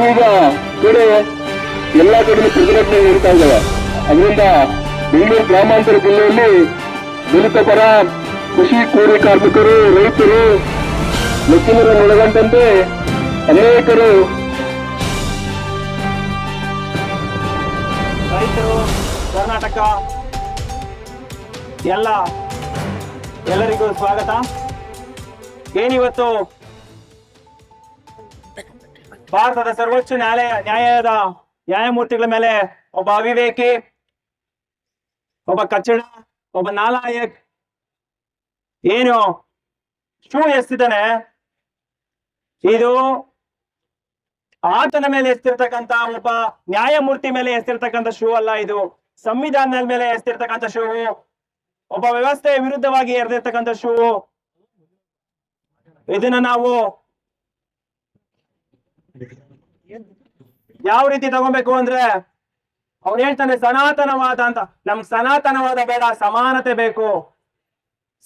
ಈಗ ಕಡೆ ಎಲ್ಲಾ ಕಡೆ ಪ್ರತಿಭಟನೆ ನಡೀತಾ ಇದ್ದಾವೆ ಅದರಿಂದ ಬೆಂಗಳೂರು ಗ್ರಾಮಾಂತರ ಜಿಲ್ಲೆಯಲ್ಲಿ ದಲಿತ ಪರ ಕೃಷಿ ಕೂಲಿ ಕಾರ್ಮಿಕರು, ರೈತರು ಒಳಗೊಂಡಂತೆ ಅನೇಕರು ರೈತರು, ಕರ್ನಾಟಕ ಎಲ್ಲ ಎಲ್ಲರಿಗೂ ಸ್ವಾಗತ. ಏನಿವತ್ತು ಭಾರತದ ಸರ್ವೋಚ್ಚ ನ್ಯಾಯಾಲಯ ನ್ಯಾಯಾಲಯದ ನ್ಯಾಯಮೂರ್ತಿಗಳ ಮೇಲೆ ಒಬ್ಬ ಅವಿವೇಕಿ, ಒಬ್ಬ ಕಚ್ಚಡ, ಒಬ್ಬ ನಾಲಾಯಕ್ ಏನು ಶೂ ಎಸ್ತಿದ್ದಾನೆ ಇದು ಆತನ ಮೇಲೆ ಎಸ್ತಿರ್ತಕ್ಕಂತ ಒಬ್ಬ ನ್ಯಾಯಮೂರ್ತಿ ಮೇಲೆ ಎಸ್ತಿರ್ತಕ್ಕಂಥ ಶೂ ಅಲ್ಲ ಇದು. ಸಂವಿಧಾನದ ಮೇಲೆ ಎಸ್ತಿರ್ತಕ್ಕಂಥ ಶೂ, ಒಬ್ಬ ವ್ಯವಸ್ಥೆಯ ವಿರುದ್ಧವಾಗಿ ಎರೆದಿರ್ತಕ್ಕಂಥ ಶೂ. ಇದನ್ನ ನಾವು ಯಾವ ರೀತಿ ತಗೋಬೇಕು ಅಂದ್ರೆ ಅವ್ನು ಹೇಳ್ತಾನೆ, ಸನಾತನವಾದ ಅಂತ. ನಮ್ಗೆ ಸನಾತನವಾದ ಬೇಡ, ಸಮಾನತೆ ಬೇಕು.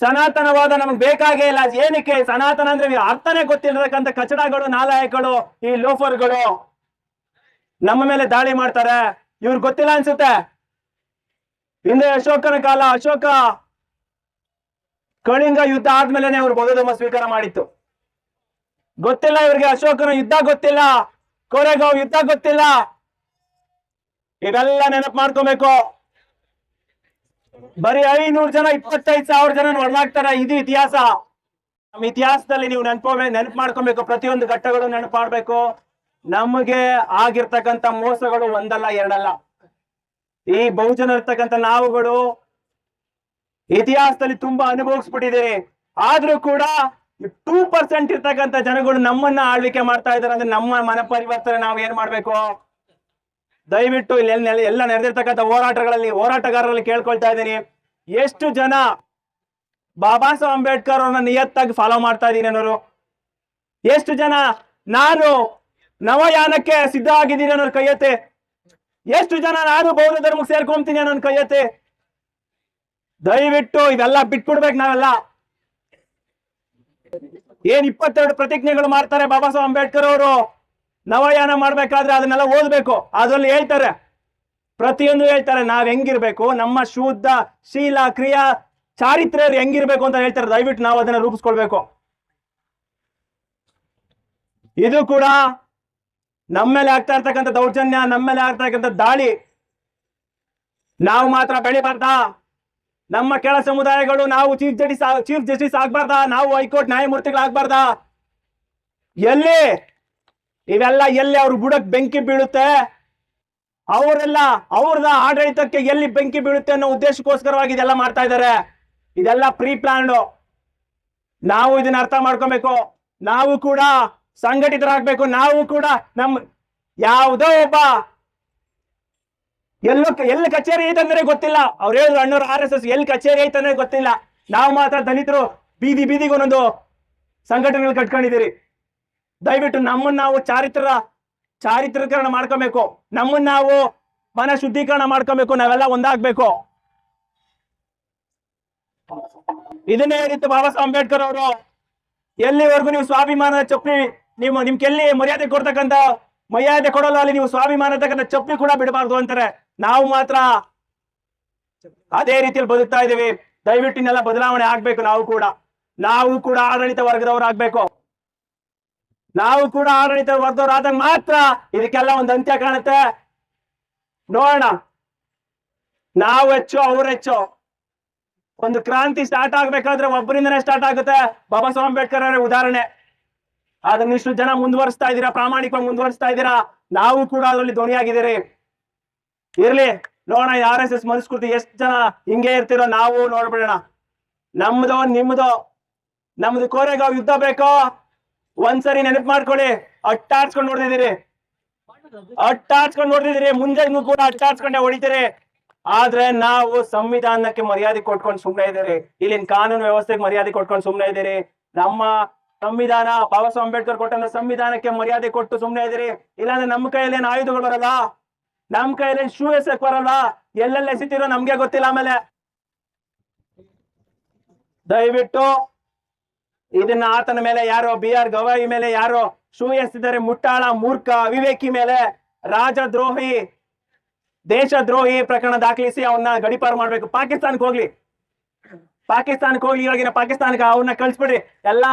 ಸನಾತನವಾದ ನಮ್ಗೆ ಬೇಕಾಗೇ ಇಲ್ಲ. ಏನಕ್ಕೆ? ಸನಾತನ ಅಂದ್ರೆ ಅರ್ಥನೇ ಗೊತ್ತಿರತಕ್ಕಂಥ ಕಚಡಗಳು, ನಾಲಾಯಕಗಳು, ಈ ಲೋಫರ್ಗಳು. ನಮ್ಮ ಮೇಲೆ ದಾಳಿ ಮಾಡ್ತಾರೆ. ಇವ್ರಿಗೆ ಗೊತ್ತಿಲ್ಲ ಅನ್ಸುತ್ತೆ? ಹಿಂದೆ ಅಶೋಕನ ಕಾಲ, ಅಶೋಕ ಕಳಿಂಗ ಯುದ್ಧ ಆದ್ಮೇಲೆನೆ ಅವ್ರು ಬೌದ್ಧಧರ್ಮ ಸ್ವೀಕಾರ ಮಾಡಿತ್ತು. ಗೊತ್ತಿಲ್ಲ ಇವ್ರಿಗೆ ಅಶೋಕನ ಯುದ್ಧ ಗೊತ್ತಿಲ್ಲ, ಕೋರೆಗಾವ್ ಯುದ್ಧ ಗೊತ್ತಿಲ್ಲ. ಇವೆಲ್ಲ ನೆನಪು ಮಾಡ್ಕೋಬೇಕು. ಬರೀ ಐನೂರು ಜನ, ಇಪ್ಪತ್ತೈದು ಸಾವಿರ ಜನ ಒಳಗಾಗ್ತಾರ ಇದು ಇತಿಹಾಸ. ನಮ್ಮ ಇತಿಹಾಸದಲ್ಲಿ ನೀವು ನೆನಪು ನೆನಪು ಮಾಡ್ಕೊಬೇಕು. ಪ್ರತಿಯೊಂದು ಘಟ್ಟಗಳು ನೆನಪು ಮಾಡ್ಬೇಕು. ನಮಗೆ ಆಗಿರ್ತಕ್ಕಂಥ ಮೋಸಗಳು ಒಂದಲ್ಲ, ಎರಡಲ್ಲ. ಈ ಬಹುಜನ ಇರ್ತಕ್ಕಂಥ ನಾವುಗಳು ಇತಿಹಾಸದಲ್ಲಿ ತುಂಬಾ ಅನುಭವಿಸ್ಬಿಟ್ಟಿದ್ದೀರಿ. ಆದ್ರೂ ಕೂಡ ಟೂ ಪರ್ಸೆಂಟ್ ಇರ್ತಕ್ಕಂಥ ಜನಗಳು ನಮ್ಮನ್ನ ಆಳ್ವಿಕೆ ಮಾಡ್ತಾ ಇದಾರೆ ಅಂದ್ರೆ ನಮ್ಮ ಮನ ಪರಿವರ್ತನೆ ನಾವು ಏನ್ ಮಾಡ್ಬೇಕು? ದಯವಿಟ್ಟು ಇಲ್ಲಿ ಎಲ್ಲ ಎಲ್ಲ ನಡೆದಿರ್ತಕ್ಕಂಥ ಹೋರಾಟಗಳಲ್ಲಿ ಹೋರಾಟಗಾರರಲ್ಲಿ ಕೇಳ್ಕೊಳ್ತಾ ಇದ್ದೀನಿ. ಎಷ್ಟು ಜನ ಬಾಬಾ ಸಾಹೇಬ್ ಅಂಬೇಡ್ಕರ್ ಅವ್ರನ್ನ ನಿಯತ್ತಾಗಿ ಫಾಲೋ ಮಾಡ್ತಾ ಇದ್ದೀನಿ ಅನ್ನೋರು? ಎಷ್ಟು ಜನ ನಾನು ನವಯಾನಕ್ಕೆ ಸಿದ್ಧ ಆಗಿದ್ದೀನಿ ಅನ್ನೋರು ಕೈಯತ್ತೆ? ಎಷ್ಟು ಜನ ನಾನು ಬೌದ್ಧ ಧರ್ಮಕ್ಕೆ ಸೇರ್ಕೊಂತೀನಿ ಅನ್ನೋನ್ ಕೈಯತ್ತೆ? ದಯವಿಟ್ಟು ಇದೆಲ್ಲ ಬಿಟ್ಬಿಡ್ಬೇಕು ನಾವೆಲ್ಲ. ಏನ್ ಇಪ್ಪತ್ತೆರಡು ಪ್ರತಿಜ್ಞೆಗಳು ಮಾಡ್ತಾರೆ ಬಾಬಾ ಸಾಹೇಬ್ ಅಂಬೇಡ್ಕರ್ ಅವರು? ನವಯಾನ ಮಾಡ್ಬೇಕಾದ್ರೆ ಅದನ್ನೆಲ್ಲ ಓದ್ಬೇಕು. ಅದ್ರಲ್ಲಿ ಹೇಳ್ತಾರೆ, ಪ್ರತಿಯೊಂದು ಹೇಳ್ತಾರೆ, ನಾವ್ ಹೆಂಗಿರ್ಬೇಕು? ನಮ್ಮ ಶುದ್ಧ ಶೀಲ, ಕ್ರಿಯಾ, ಚಾರಿತ್ರ್ಯರು ಹೆಂಗಿರ್ಬೇಕು ಅಂತ ಹೇಳ್ತಾರೆ. ದಯವಿಟ್ಟು ನಾವು ಅದನ್ನ ರೂಪಿಸ್ಕೊಳ್ಬೇಕು. ಇದು ಕೂಡ ನಮ್ಮ ಮೇಲೆ ಆಗ್ತಾ ಇರ್ತಕ್ಕಂಥ ದೌರ್ಜನ್ಯ, ನಮ್ಮ ಮೇಲೆ ಆಗ್ತಾ ಇರ್ತಕ್ಕಂಥ ದಾಳಿ. ನಾವು ಮಾತ್ರ ಬೆಳಿಬಾರ್ದಾ? ನಮ್ಮ ಕೆಳ ಸಮುದಾಯಗಳು ನಾವು ಚೀಫ್ ಜಸ್ಟಿಸ್ ಚೀಫ್ ಜಸ್ಟಿಸ್ ಆಗ್ಬಾರ್ದಾ, ನಾವು ಹೈಕೋರ್ಟ್ ನ್ಯಾಯಮೂರ್ತಿಗಳಾಗ್ಬಾರ್ದಾ. ಎಲ್ಲಿ? ಇವೆಲ್ಲ ಎಲ್ಲಿ ಅವ್ರ ಬುಡಕ್ ಬೆಂಕಿ ಬೀಳುತ್ತೆ? ಅವರೆಲ್ಲ, ಅವ್ರದ ಆಡಳಿತಕ್ಕೆ ಎಲ್ಲಿ ಬೆಂಕಿ ಬೀಳುತ್ತೆ ಅನ್ನೋ ಉದ್ದೇಶಕ್ಕೋಸ್ಕರವಾಗಿ ಇದೆಲ್ಲ ಮಾಡ್ತಾ ಇದ್ದಾರೆ. ಇದೆಲ್ಲ ಪ್ರೀ ಪ್ಲಾನ್ಡ್ ನಾವು ಇದನ್ನ ಅರ್ಥ ಮಾಡ್ಕೊಬೇಕು. ನಾವು ಕೂಡ ಸಂಘಟಿತರಾಗಬೇಕು. ನಾವು ಕೂಡ ನಮ್, ಯಾವುದೋ ಒಬ್ಬ ಎಲ್ಲೋ ಎಲ್ಲಿ ಕಚೇರಿ ಐತಂದ್ರೆ ಗೊತ್ತಿಲ್ಲ. ಅವ್ರು ಹೇಳಿದ್ರು ಅಣ್ಣವ್ರು ಆರ್ ಎಸ್ ಎಸ್ ಎಲ್ಲಿ ಕಚೇರಿ ಐತಂದ್ರೆ ಗೊತ್ತಿಲ್ಲ. ನಾವು ಮಾತ್ರ ದಲಿತರು ಬೀದಿ ಬೀದಿಗೆ ಒಂದೊಂದು ಸಂಘಟನೆಗಳು ಕಟ್ಕೊಂಡಿದ್ದೀರಿ. ದಯವಿಟ್ಟು ನಮ್ಮನ್ನ ನಾವು ಚಾರಿತ್ರ ಚಾರಿತ್ರೀಕರಣ ಮಾಡ್ಕೋಬೇಕು. ನಮ್ಮನ್ನ ನಾವು ಮನ ಶುದ್ಧೀಕರಣ ಮಾಡ್ಕೋಬೇಕು. ನಾವೆಲ್ಲ ಒಂದಾಗ್ಬೇಕು. ಇದನ್ನೇ ಹೇಳಿತ್ತು ಬಾಬಾ ಸಾಹೇಬ್ ಅಂಬೇಡ್ಕರ್ ಅವರು, ಎಲ್ಲಿವರೆಗೂ ನೀವು ಸ್ವಾಭಿಮಾನದ ಚಪ್ಪಲಿ, ನೀವು ನಿಮ್ಗೆಲ್ಲಿ ಮರ್ಯಾದೆ ಕೊಡ್ತಕ್ಕಂತ ಮರ್ಯಾದೆ ಕೊಡಲ್ಲ ಅಲ್ಲಿ ನೀವು ಸ್ವಾಭಿಮಾನ ತಕ್ಕಂತ ಚಪ್ಪಲಿ ಕೂಡ ಬಿಡಬಾರ್ದು ಅಂತಾರೆ. ನಾವು ಮಾತ್ರ ಅದೇ ರೀತಿಯಲ್ಲಿ ಬದುಕ್ತಾ ಇದ್ದೀವಿ. ದಯವಿಟ್ಟು ಇನ್ನೆಲ್ಲ ಬದಲಾವಣೆ ಆಗ್ಬೇಕು ನಾವು ಕೂಡ. ನಾವು ಕೂಡ ಆಡಳಿತ ವರ್ಗದವರಾಗ್ಬೇಕು ನಾವು ಕೂಡ ಆಡಳಿತ ವರ್ಗದವರಾದಾಗ ಮಾತ್ರ ಇದಕ್ಕೆಲ್ಲ ಒಂದು ಅಂತ್ಯ ಕಾಣುತ್ತೆ. ನೋಡೋಣ. ನಾವು ಹೆಚ್ಚು, ಅವ್ರು ಹೆಚ್ಚು. ಒಂದು ಕ್ರಾಂತಿ ಸ್ಟಾರ್ಟ್ ಆಗ್ಬೇಕಾದ್ರೆ ಒಬ್ಬರಿಂದನೇ ಸ್ಟಾರ್ಟ್ ಆಗುತ್ತೆ. ಬಾಬಾ ಸಾಹೇಬ್ ಅಂಬೇಡ್ಕರ್ ಅವರ ಉದಾಹರಣೆ. ಅದನ್ನ ಇಷ್ಟು ಜನ ಮುಂದುವರಿಸ್ತಾ ಇದ್ದೀರಾ, ಪ್ರಾಮಾಣಿಕವಾಗಿ ಮುಂದುವರಿಸ್ತಾ ಇದ್ದೀರಾ? ನಾವು ಕೂಡ ಅದರಲ್ಲಿ ಧ್ವನಿಯಾಗಿದ್ದೀರಿ ಇರ್ಲಿ, ನೋಡೋಣ ಆರ್ ಎಸ್ ಎಸ್ ಮನಸ್ಕೃತಿ ಎಷ್ಟು ಜನ ಹಿಂಗೆ ಇರ್ತಿರೋ ನಾವು ನೋಡ್ಬಿಡೋಣ. ನಮ್ದೋ ನಿಮ್ದು. ನಮ್ದು ಕೋರೆಗಾವ್ ಯುದ್ಧ ಬೇಕೋ? ಒಂದ್ಸರಿ ನೆನಪು ಮಾಡ್ಕೊಳ್ಳಿ. ಅಟ್ಟಾಡ್ಸ್ಕೊಂಡು ನೋಡ್ತಿದ್ದೀರಿ. ಅಟ್ಟಾಡ್ಸ್ಕೊಂಡು ನೋಡ್ತಿದ್ದೀರಿ. ಮುಂದೆ ಕೂಡ ಅಟ್ಟಾಡ್ಸ್ಕೊಂಡೆ ಹೊಡಿತೀರಿ. ಆದ್ರೆ ನಾವು ಸಂವಿಧಾನಕ್ಕೆ ಮರ್ಯಾದೆ ಕೊಟ್ಕೊಂಡು ಸುಮ್ನೆ ಇದ್ದೀರಿ. ಇಲ್ಲಿನ ಕಾನೂನು ವ್ಯವಸ್ಥೆಗೆ ಮರ್ಯಾದೆ ಕೊಟ್ಕೊಂಡು ಸುಮ್ನೆ ಇದ್ದೀರಿ. ನಮ್ಮ ಸಂವಿಧಾನ, ಬಾಬಾ ಸಾಹೇಬ್ ಅಂಬೇಡ್ಕರ್ ಕೊಟ್ಟಂತ ಸಂವಿಧಾನಕ್ಕೆ ಮರ್ಯಾದೆ ಕೊಟ್ಟು ಸುಮ್ನೆ ಇದ್ದೀರಿ. ಇಲ್ಲಾಂದ್ರೆ ನಮ್ಮ ಕೈಯಲ್ಲಿ ಏನು ಆಯುಧಗಳು ಬರಲ್ಲ? ನಮ್ ಕೈಲಿ ಶೂ ಎಸಕ್ ಬರಲ್ಲ ಎಲ್ಲೆಲ್ಲಿ ಎಸಿತಿರೋ ನಮ್ಗೆ ಗೊತ್ತಿಲ್ಲ ಆಮೇಲೆ. ದಯವಿಟ್ಟು ಇದನ್ನ ಆತನ ಮೇಲೆ ಯಾರೋ ಬಿ ಆರ್ ಗವಾಯಿ ಮೇಲೆ ಯಾರೋ ಶೂ ಎಸಿದರೆ ಮುಟ್ಟಾಳ ಮೂರ್ಖ ಅವಿವೇಕಿ ಮೇಲೆ ರಾಜದ್ರೋಹಿ ದೇಶದ್ರೋಹಿ ಪ್ರಕರಣ ದಾಖಲಿಸಿ ಅವನ್ನ ಗಡಿಪಾರು ಮಾಡ್ಬೇಕು. ಪಾಕಿಸ್ತಾನಕ್ಕೆ ಹೋಗ್ಲಿ. ಪಾಕಿಸ್ತಾನಕ್ಕೆ ಹೋಗ್ಲಿ ಇವಾಗಿನ ಪಾಕಿಸ್ತಾನಕ್ಕೆ ಅವನ್ನ ಕಳ್ಸ್ಬಿಡಿ ಎಲ್ಲ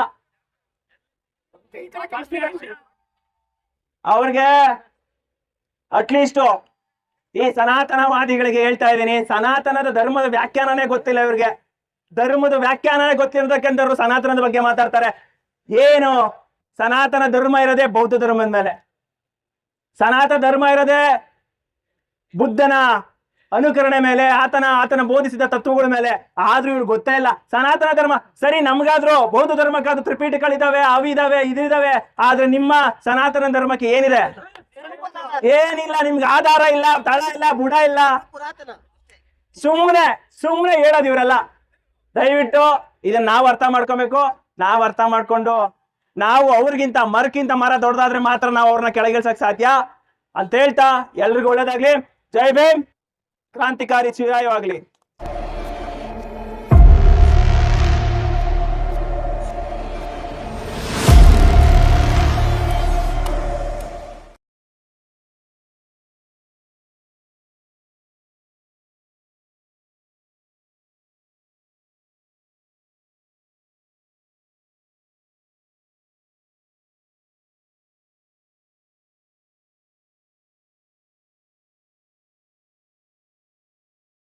ಅವ್ರಿಗೆ ಅಟ್ಲೀಸ್ಟ್ ಈ ಸನಾತನವಾದಿಗಳಿಗೆ ಹೇಳ್ತಾ ಇದ್ದೀನಿ. ಸನಾತನದ ಧರ್ಮದ ವ್ಯಾಖ್ಯಾನನೇ ಗೊತ್ತಿಲ್ಲ ಇವ್ರಿಗೆ. ಧರ್ಮದ ವ್ಯಾಖ್ಯಾನನೇ ಗೊತ್ತಿರತಕ್ಕಂಥವ್ರು ಸನಾತನದ ಬಗ್ಗೆ ಮಾತಾಡ್ತಾರೆ. ಏನು? ಸನಾತನ ಧರ್ಮ ಇರೋದೇ ಬೌದ್ಧ ಧರ್ಮದ ಮೇಲೆ. ಸನಾತನ ಧರ್ಮ ಇರೋದೇ ಬುದ್ಧನ ಅನುಕರಣೆ ಮೇಲೆ, ಆತನ ಆತನ ಬೋಧಿಸಿದ ತತ್ವಗಳ ಮೇಲೆ. ಆದ್ರೂ ಇವ್ರಿಗೆ ಗೊತ್ತೇ ಇಲ್ಲ. ಸನಾತನ ಧರ್ಮ, ಸರಿ, ನಮ್ಗಾದ್ರೂ ಬೌದ್ಧ ಧರ್ಮಕ್ಕಾದ್ರೂ ತ್ರಿಪೀಠಗಳಿದಾವೆ, ಅವಿದಾವೆ, ಇದಿದಾವೆ, ಆದ್ರೆ ನಿಮ್ಮ ಸನಾತನ ಧರ್ಮಕ್ಕೆ ಏನಿದೆ? ಏನಿಲ್ಲ, ನಿಮ್ಗೆ ಆಧಾರ ಇಲ್ಲ, ತಳ ಇಲ್ಲ, ಬುಡ ಇಲ್ಲ. ಸುಮ್ಮನೆ ಸುಮ್ಮನೆ ಹೇಳೋದು ಇವರೆಲ್ಲ. ದಯವಿಟ್ಟು ಇದನ್ನ ನಾವು ಅರ್ಥ ಮಾಡ್ಕೊಬೇಕು, ನಾವು ಅರ್ಥ ಮಾಡ್ಕೊಂಡು, ನಾವು ಅವ್ರಿಗಿಂತ ಮರಕ್ಕಿಂತ ಮರ ದೊಡ್ಡದಾದ್ರೆ ಮಾತ್ರ ನಾವು ಅವ್ರನ್ನ ಕೆಳಗಿಳ್ಸಕ್ ಸಾಧ್ಯ? ಅಂತ ಹೇಳ್ತಾ ಎಲ್ರಿಗೂ ಒಳ್ಳೇದಾಗ್ಲಿ. ಜೈ ಭೀಮ್. ಕ್ರಾಂತಿಕಾರಿ ಚಿರಾಯವಾಗ್ಲಿ